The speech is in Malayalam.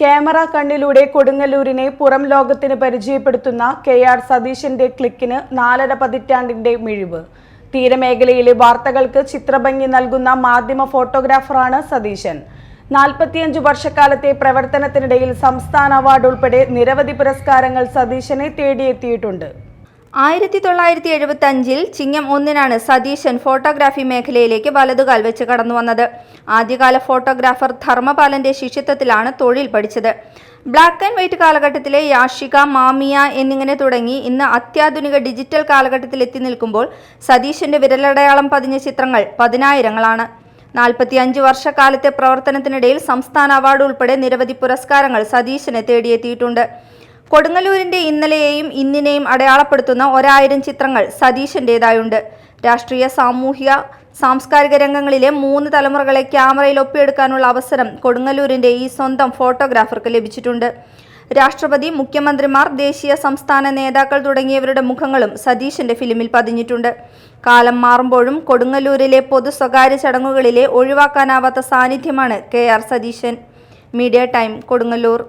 ക്യാമറ കണ്ണിലൂടെ കൊടുങ്ങല്ലൂരിനെ പുറം ലോകത്തിന് പരിചയപ്പെടുത്തുന്ന കെ ആർ സതീശന്റെ ക്ലിക്കിന് നാലര പതിറ്റാണ്ടിന്റെ മിഴിവ്. തീരമേഖലയിലെ വാർത്തകൾക്ക് ചിത്രഭംഗി നൽകുന്ന മാധ്യമ ഫോട്ടോഗ്രാഫറാണ് സതീശൻ. നാൽപ്പത്തിയഞ്ചു വർഷക്കാലത്തെ പ്രവർത്തനത്തിനിടയിൽ സംസ്ഥാന അവാർഡ് ഉൾപ്പെടെ നിരവധി പുരസ്കാരങ്ങൾ സതീശനെ തേടിയെത്തിയിട്ടുണ്ട്. ആയിരത്തി തൊള്ളായിരത്തി എഴുപത്തി അഞ്ചിൽ ചിങ്ങം ഒന്നിനാണ് സതീശൻ ഫോട്ടോഗ്രാഫി മേഖലയിലേക്ക് വലതുകാൽ വെച്ച് കടന്നു വന്നത്. ആദ്യകാല ഫോട്ടോഗ്രാഫർ ധർമ്മപാലന്റെ ശിഷ്യത്വത്തിലാണ് തൊഴിൽ പഠിച്ചത്. ബ്ലാക്ക് ആൻഡ് വൈറ്റ് കാലഘട്ടത്തിലെ യാഷിക മാമിയ എന്നിങ്ങനെ തുടങ്ങി ഇന്ന് അത്യാധുനിക ഡിജിറ്റൽ കാലഘട്ടത്തിൽ എത്തി നിൽക്കുമ്പോൾ സതീശന്റെ വിരലടയാളം പതിഞ്ഞ ചിത്രങ്ങൾ പതിനായിരങ്ങളാണ്. നാൽപ്പത്തിയഞ്ച് വർഷക്കാലത്തെ പ്രവർത്തനത്തിനിടയിൽ സംസ്ഥാന അവാർഡ് ഉൾപ്പെടെ നിരവധി പുരസ്കാരങ്ങൾ സതീശനെ തേടിയെത്തിയിട്ടുണ്ട്. കൊടുങ്ങല്ലൂരിന്റെ ഇന്നലെയെയും ഇന്നിനെയും അടയാളപ്പെടുത്തുന്ന ഒരായിരം ചിത്രങ്ങൾ സതീശന്റേതായുണ്ട്. രാഷ്ട്രീയ സാമൂഹിക സാംസ്കാരിക രംഗങ്ങളിലെ മൂന്ന് തലമുറകളെ ക്യാമറയിൽ ഒപ്പിയെടുക്കാനുള്ള അവസരം കൊടുങ്ങല്ലൂരിന്റെ ഈ സ്വന്തം ഫോട്ടോഗ്രാഫർക്ക് ലഭിച്ചിട്ടുണ്ട്. രാഷ്ട്രപതി മുഖ്യമന്ത്രിമാർ ദേശീയ സംസ്ഥാന നേതാക്കൾ തുടങ്ങിയവരുടെ മുഖങ്ങളും സതീശന്റെ ഫിലിമിൽ പതിഞ്ഞിട്ടുണ്ട്. കാലം മാറുമ്പോഴും കൊടുങ്ങല്ലൂരിലെ പൊതു സ്വകാര്യ ചടങ്ങുകളിലെ ഒഴിവാക്കാനാവാത്ത സാന്നിധ്യമാണ് K R Satheesan. Media time Kodungallur.